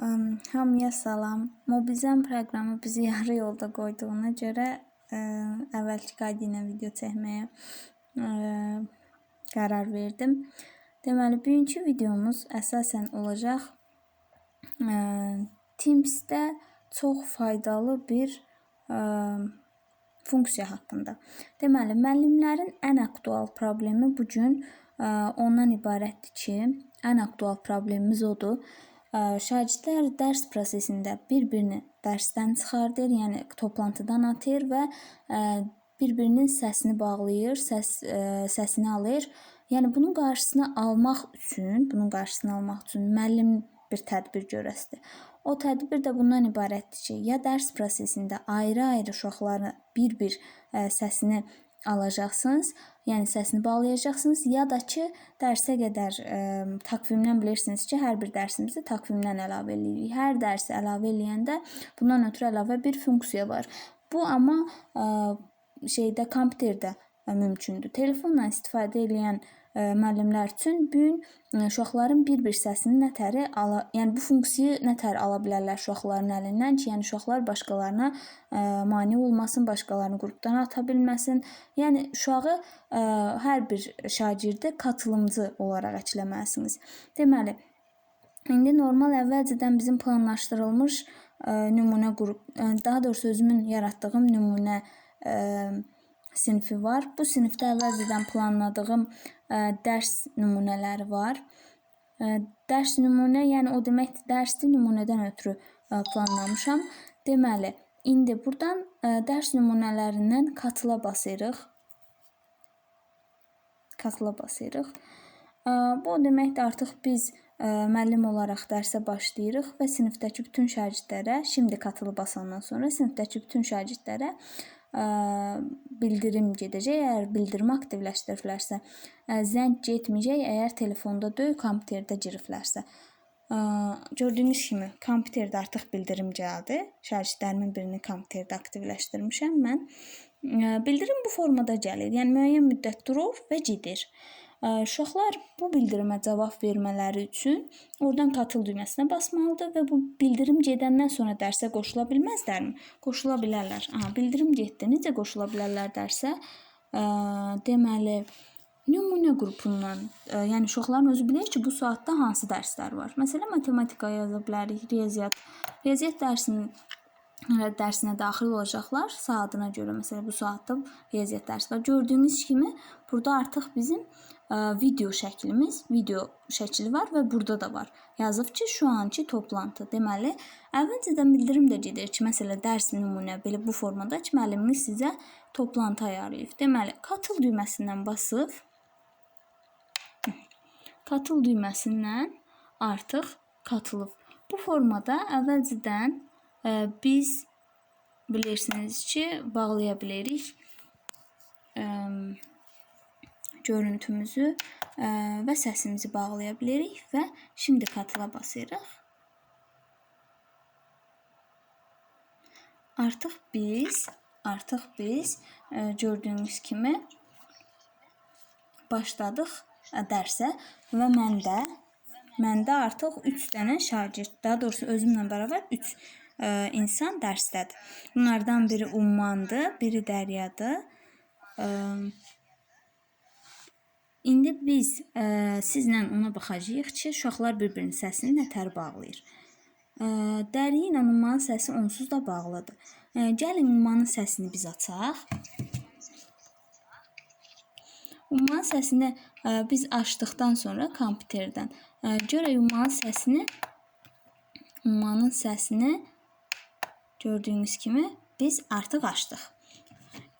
Am, Hamıya salam. Mobilizm proqramı bizi yarı yolda qoyduğuna görə ə, əvvəlki qayda ilə video çəkməyə ə, qərar verdim. Deməli, bugünkü videomuz əsasən olacaq ə, Teams-də çox faydalı bir ə, funksiya haqqında. Deməli, müəllimlərin ən aktual problemi bu gün ondan ibarətdir ki, ən aktual problemimiz odur. Şagirdlər dərs prosesində bir-birini dərsdən çıxardır, yəni toplantıdan atır və bir-birinin səsini bağlayır, səs səsini alır. Yəni bunun qarşısını almaq üçün, bunun qarşısını almaq üçün müəllim bir tədbir görəsidir. O tədbir də bundan ibarətdir ki, ya dərs prosesində ayrı-ayrı uşaqları bir-bir səsini alacaqsınız, yəni səsini bağlayacaqsınız, ya da ki, dərsə qədər ə, takvimdən bilirsiniz ki, hər bir dərsimizi takvimdən əlavə edirik. Hər dərsi əlavə eləyəndə bundan ötürü əlavə bir funksiya var. Bu amma ə, şeydə kompüterdə mümkündür. Telefonla istifadə edən müəllimlər üçün bu gün ə, uşaqların bir-bir səsini nətəri ala, yəni bu funksiyayı nətər ala bilərlər uşaqların əlindən ki, yəni uşaqlar başqalarına ə, mane olmasın, başqalarını qrupdan ata bilməsin. Yəni uşağı hər bir şagirdi katılımcı olaraq əkləməlisiniz. Deməli, indi normal əvvəlcədən bizim planlaşdırılmış ə, nümunə qrup, daha doğrusu özümün yaratdığım nümunə ə, sinfi var. Bu sinifdə əvvəlcədən planladığım dərs nümunələri var. Ə, dərs nümunə, yəni o deməkdir, dərsi nümunədən ötürü ə, planlamışam. Deməli, indi burdan dərs nümunələrindən katıla basırıq. Katıla basırıq. Bu o deməkdir, artıq biz müəllim olaraq dərsə başlayırıq və sinifdəki bütün şagirdlərə, şimdi katılı basandan sonra sinifdəki bütün şagirdlərə bildirim gedəcək. Əgər bildirimi aktivləşdiriblərsə, ə, zəng getməyəcək, əgər telefonda deyil, kompüterdə giriblərsə. Ə, gördüyünüz kimi kompüterdə artıq bildirim gəldi. Şagirdlərimin birini kompüterdə aktivləşdirmişəm mən. Bildirim bu formada gəlir. Yəni müəyyən müddət durur və gedir. Uşaqlar bu bildirimə cavab vermələri üçün oradan katıl düyməsinə basmalıdır və bu bildirim gedəndən sonra dərsə qoşula bilməzlərmi? Qoşula bilərlər. Aha, bildirim getdi. Necə qoşula bilərlər dərsə? Deməli, nümunə qrupundan, yəni uşaqların özü bilir ki, bu saatda hansı dərslər var. Məsələn, matematika yaza bilərik, riyaziyyat. Riyaziyyat dərsinin dərsinə daxil olacaqlar saatına görə. Məsələn, bu saatda riyaziyyat dərsi var. Gördüyünüz kimi burada artıq bizim video şəklimiz, video şəkli var və burada da var. Yazıb ki, şu anki toplantı. Deməli, əvvəlcədən bildirim də gedir ki, məsələn, dərs nümunə belə bu formada ki, müəlliminiz sizə toplantı ayarlayıb. Deməli, katıl düyməsindən basıb katıl düyməsindən artıq katılıb. Bu formada əvvəlcədən ə, biz bilirsiniz ki, bağlaya bilərik ə, görüntümüzü ə, və səsimizi bağlaya bilərik və şimdi katıla basırıq. Artıq biz artıq biz ə, gördüyünüz kimi başladıq ə, dərsə və məndə məndə artıq 3 dənə şagird, daha doğrusu özümlə bərabər 3 ə, insan dərsdədir. Bunlardan biri Ummandır, biri Dəryadır. İndi biz ə, sizlə ona baxacağıq ki, uşaqlar bir-birinin səsini nətər bağlayır. Ə, Dərya ilə Ummanın səsi onsuz da bağlıdır. Ə, gəlin Ummanın səsini biz açaq. Ummanın səsini ə, biz açdıqdan sonra kompüterdən ə, görək Ummanın səsini Ummanın səsini gördüyünüz kimi biz artıq açdıq.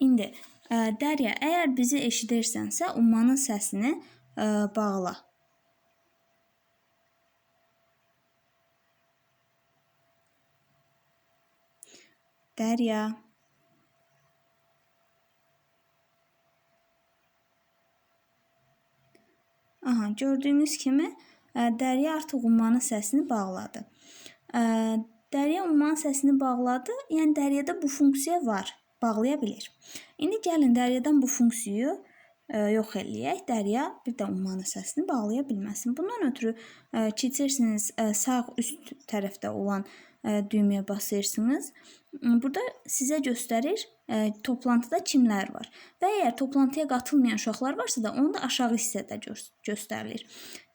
İndi Dərya, əgər bizi eşidirsənsə, Ummanın səsini bağla. Dərya. Aha, gördüyünüz kimi Dərya artıq Ummanın səsini bağladı. Dərya Ummanın səsini bağladı. Yəni Dəryada bu funksiya var, bağlaya bilir. İndi gəlin Dəryadan bu funksiyayı e, yox eləyək. Dərya bir də ummanın səsini bağlaya bilməsin. Bundan ötürü e, keçirsiniz e, sağ üst tərəfdə olan e, düyməyə basırsınız. Burada sizə göstərir e, toplantıda kimlər var. Və əgər toplantıya qatılmayan uşaqlar varsa da onu da aşağı hissədə gö göstərilir.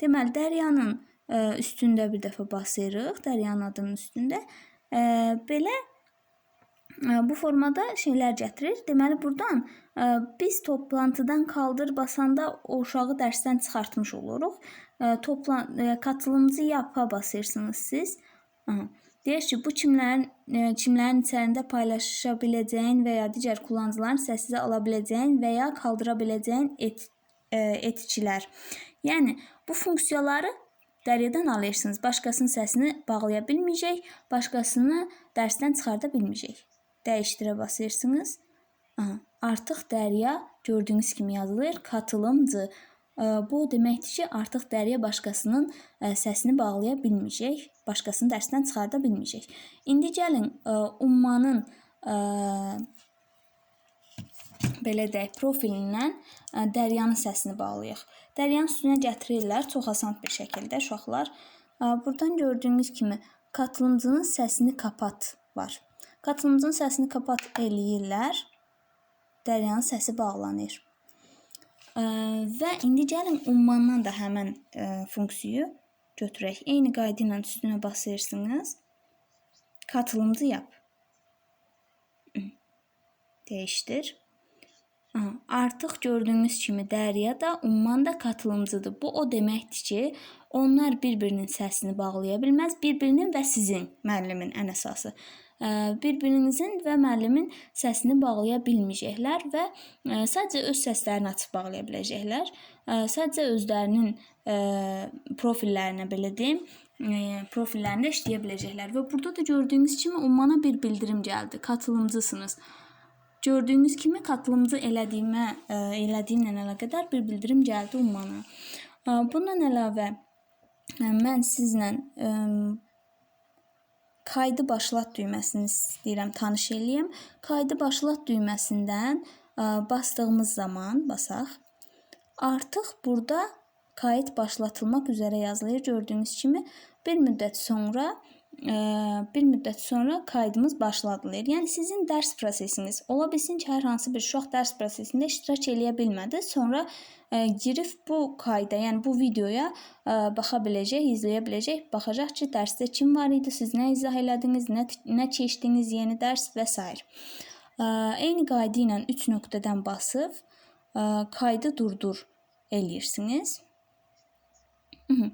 Deməli, Dəryanın e, üstündə bir dəfə basırıq, Dəryanın adının üstündə. E, belə bu formada şeylər gətirir. Deməli burdan biz toplantıdan qaldır basanda o uşağı dərsdən çıxartmış oluruq. Toplan katılımcı yapa basırsınız siz. Aha. Deyir ki, bu kimlərin kimlərin içərisində paylaşa biləcəyin və ya digər kullanıcıların səsini ala biləcəyin və ya qaldıra biləcəyin et, etikilər. Yəni bu funksiyaları dəryadan alırsınız. Başqasının səsini bağlaya bilməyəcək, başqasını dərsdən çıxarda bilməyəcək dəyişdirə basırsınız. Aha, artıq Dərya gördüyünüz kimi yazılır. Katılımcı. Bu deməkdir ki, artıq Dərya başqasının səsini bağlaya bilməyəcək, başqasını dərsdən çıxarda bilməyəcək. İndi gəlin ummanın belə deyək, profilindən Dəryanın səsini bağlayaq. Dəryanın üstünə gətirirlər çox asan bir şəkildə uşaqlar. Buradan gördüyünüz kimi katılımcının səsini kapat var. Qatılımcının səsini kapat eləyirlər. Dəryanın səsi bağlanır. Ə, və indi gəlin ummandan da həmin ə, funksiyanı götürək. Eyni qayda ilə üstünə basırsınız. Katılımcı yap. Dəyişdir. Aha, artıq gördüyünüz kimi Dərya da Umman da katılımcıdır. Bu o deməkdir ki, onlar bir-birinin səsini bağlaya bilməz, bir-birinin və sizin müəllimin ən əsası bir-birinizin və müəllimin səsini bağlaya bilməyəcəklər və sadəcə öz səslərini açıb bağlaya biləcəklər. Sadəcə özlərinin profillərinə belə deyim, profillərində işləyə biləcəklər və burada da gördüyünüz kimi ummana bir bildirim gəldi. Katılımcısınız. Gördüyünüz kimi katılımcı elədiyimə, elədiyimlə əlaqədar bir bildirim gəldi ummana. Bundan əlavə mən sizlə kaydı başlat düyməsini istəyirəm tanış eləyim. Kaydı başlat düyməsindən bastığımız zaman basaq. Artıq burada kayıt başlatılmaq üzrə yazılır. Gördüyünüz kimi bir müddət sonra bir müddət sonra kaydımız başladılır. Yəni sizin dərs prosesiniz ola bilsin ki, hər hansı bir uşaq dərs prosesində iştirak eləyə bilmədi. Sonra girib bu kayda, yəni bu videoya baxa biləcək, izləyə biləcək, baxacaq ki, dərsdə kim var idi, siz nə izah elədiniz, nə nə keçdiniz yeni dərs və s. Eyni qayda ilə 3 nöqtədən basıb kaydı durdur eləyirsiniz. Hı -hı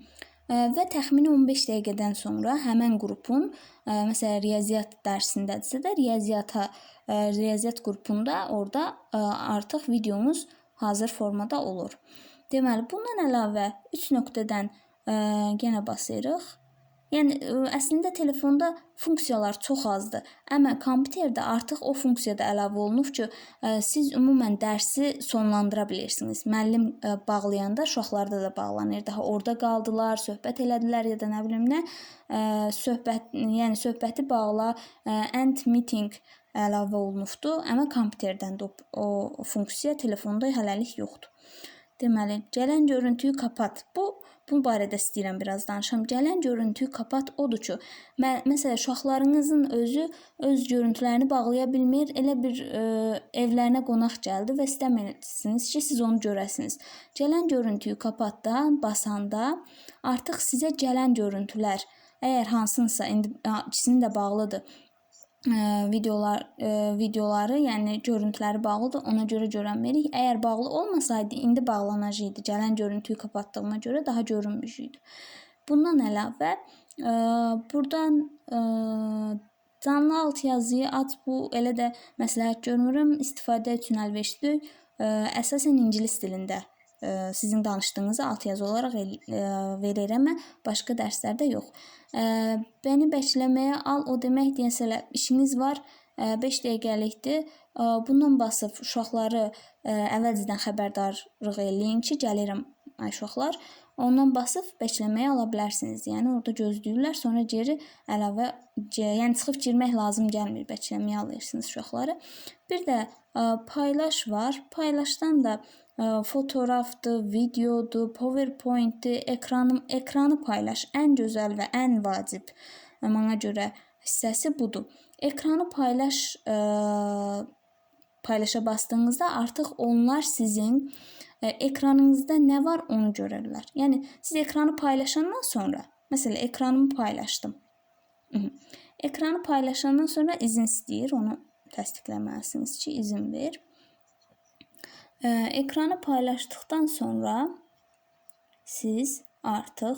və təxmini 15 dəqiqədən sonra həmin qrupun, ə, məsələn, riyaziyyat dərsindədirsə də riyaziyyata ə, riyaziyyat qrupunda orada ə, artıq videomuz hazır formada olur. Deməli, bundan əlavə 3 nöqtədən yenə basırıq Yəni ə, əslində telefonda funksiyalar çox azdır. Amma kompüterdə artıq o funksiya da əlavə olunub ki, ə, siz ümumən dərsi sonlandıra bilirsiniz. Müəllim ə, bağlayanda uşaqlarda da bağlanır. Daha orada qaldılar, söhbət elədilər ya da nə bilim nə, söhbət, yəni söhbəti bağla, end meeting əlavə olunubdu, amma kompüterdən də o, o funksiya telefonda hələlik yoxdur. Deməli, gələn görüntüyü kapat. Bu Bu barədə istəyirəm biraz danışam. Gələn görüntüyü kapat odur ki, mə məsələn uşaqlarınızın özü öz görüntülərini bağlaya bilmir. Elə bir ə, e, evlərinə qonaq gəldi və istəmirsiniz ki, siz onu görəsiniz. Gələn görüntüyü kapatda, basanda artıq sizə gələn görüntülər əgər hansınsa indi ikisinin də bağlıdır videolar videoları, yəni görüntüləri bağlıdır. Ona görə görənmirik. Əgər bağlı olmasaydı, indi bağlanacaqdı. Gələn görüntüyü kapatdığıma görə daha görünmüşdü. Bundan əlavə burdan canlı alt yazıyı aç. Bu elə də məsləhət görmürəm. İstifadə üçün əlverişlidir. Əsasən ingilis dilində sizin danışdığınızı altyazı olaraq verir, amma başqa dərslərdə yox. Bəni bəkləməyə al o demək deyəsə işiniz var 5 dəqiqəlikdir. Bundan basıb uşaqları əvvəlcədən xəbərdarlıq eləyin ki, gəlirəm ay uşaqlar. Ondan basıb bəkləməyə ala bilərsiniz. Yəni orada gözləyirlər, sonra geri əlavə, yəni çıxıb girmək lazım gəlmir, bəkləməyə alırsınız uşaqları. Bir də paylaş var. Paylaşdan da e, fotoğrafdır, videodur, PowerPoint'dir, ekranı paylaş. Ən gözəl və ən vacib e, mənə görə hissəsi budur. Ekranı paylaş e, paylaşa bastığınızda artıq onlar sizin e, ekranınızda nə var onu görürlər. Yəni siz ekranı paylaşandan sonra, məsələn, ekranımı paylaşdım. Ekranı paylaşandan sonra izin istəyir, onu təsdiqləməlisiniz ki, izin ver. Ekranı paylaşdıktan sonra siz artıq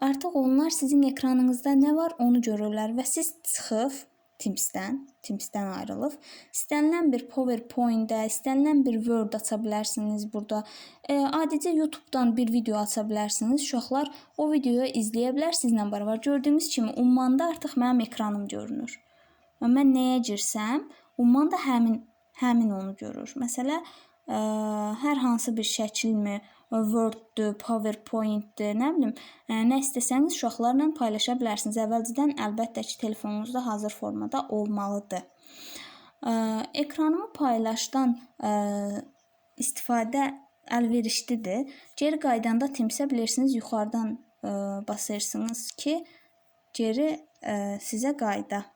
artıq onlar sizin ekranınızda nə var onu görürlər və siz çıxıb Teams-dən, Teams-dən ayrılıb istənilən bir PowerPoint-də, istənilən bir Word aça bilərsiniz burada. E, adicə YouTube-dan bir video aça bilərsiniz. Uşaqlar o videoyu izləyə bilər sizlə bərabər. Gördüyünüz kimi ummanda artıq mənim ekranım görünür. Və mən nəyə girsəm, umman da həmin həmin onu görür. Məsələ ə, hər hansı bir şəkilmi, Word-dür, PowerPoint-dir, nə bilim, ə, nə istəsəniz uşaqlarla paylaşa bilərsiniz. Əvvəlcədən əlbəttə ki, telefonunuzda hazır formada olmalıdır. Ə, ekranımı paylaşdan ə, istifadə əlverişlidir. Geri qaydanda Teams-ə bilirsiniz, yuxarıdan ə, basırsınız ki, geri ə, sizə qayda.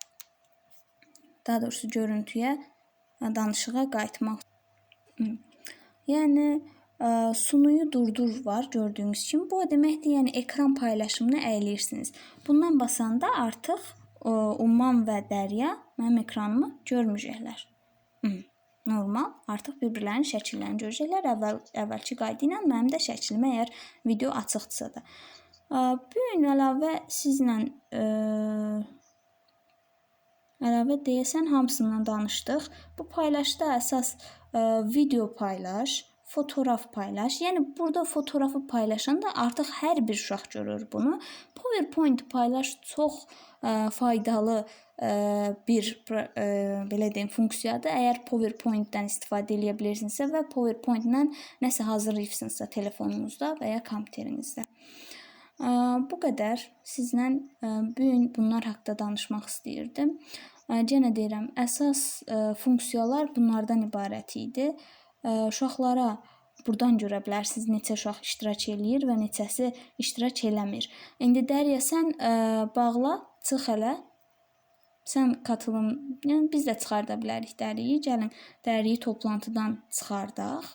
Daha doğrusu görüntüyə, danışığa qayıtmaq. Yəni ə, sunuyu durdur var gördüyünüz kimi. Bu o deməkdir, yəni ekran paylaşımını əyləyirsiniz. Bundan basanda artıq ə, Umman və Dərya mənim ekranımı görməyəcəklər. Normal, artıq bir-birlərinin şəkillərini görəcəklər. Əvvəl əvvəlki qayda ilə mənim də şəklim əgər video açıqdırsa da. Bu gün əlavə sizlə ə, əlavə deyəsən hamısından danışdıq. Bu paylaşda əsas ə, video paylaş, fotoğraf paylaş. Yəni burada fotoğrafı paylaşanda artıq hər bir uşaq görür bunu. PowerPoint paylaş çox ə, faydalı ə, bir ə, belə deyim funksiyadır. Əgər PowerPoint-dən istifadə edə bilirsinizsə və PowerPoint-lə nəsə hazırlayırsınızsa telefonunuzda və ya kompüterinizdə. Bu qədər sizlə bu gün bunlar haqqında danışmaq istəyirdim. Yenə deyirəm, əsas funksiyalar bunlardan ibarət idi. Uşaqlara burdan görə bilərsiniz neçə uşaq iştirak eləyir və neçəsi iştirak eləmir. İndi Dərya sən bağla, çıx hələ. Sən katılım, yəni biz də çıxarda bilərik Dəriyi. Gəlin Dəriyi toplantıdan çıxardaq.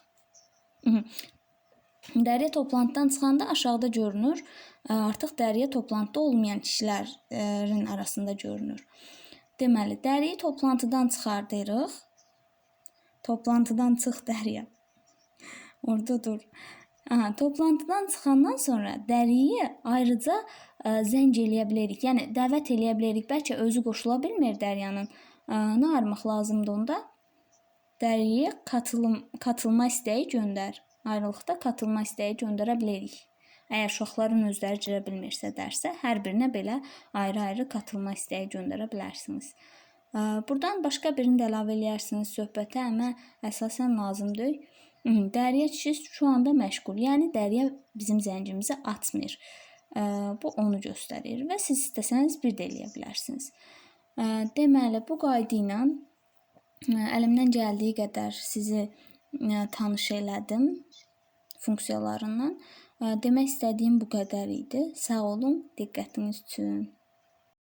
Dəriyə toplantıdan çıxanda aşağıda görünür. Artıq Dəriyə toplantıda olmayan kişilərin arasında görünür. Deməli, dəriyi toplantıdan çıxardırıq. Toplantıdan çıx dəriyə. Orada dur. Aha, toplantıdan çıxandan sonra dəriyi ayrıca ə, zəng eləyə bilərik. Yəni dəvət eləyə bilərik. Bəlkə özü qoşula bilmir dəryanın. Ə, nə armaq lazımdır onda? Dəriyə katılım katılma istəyi göndər. Ayrılıqda katılma istəyi göndərə bilərik. Əgər uşaqların özləri girə bilmirsə dərsə, hər birinə belə ayrı-ayrı katılma istəyi göndərə bilərsiniz. Burdan başqa birini də əlavə eləyərsiniz söhbətə, amma əsasən lazımdır. Dəriyə kişi şu anda məşğul. Yəni Dəriyə bizim zəncimizi açmır. Bu onu göstərir və siz istəsəniz bir də eləyə bilərsiniz. Deməli, bu qayda ilə əlimdən gəldiyi qədər sizi tanış elədim funksiyalarından. Demək istədiyim bu qədər idi. Sağ olun diqqətiniz üçün.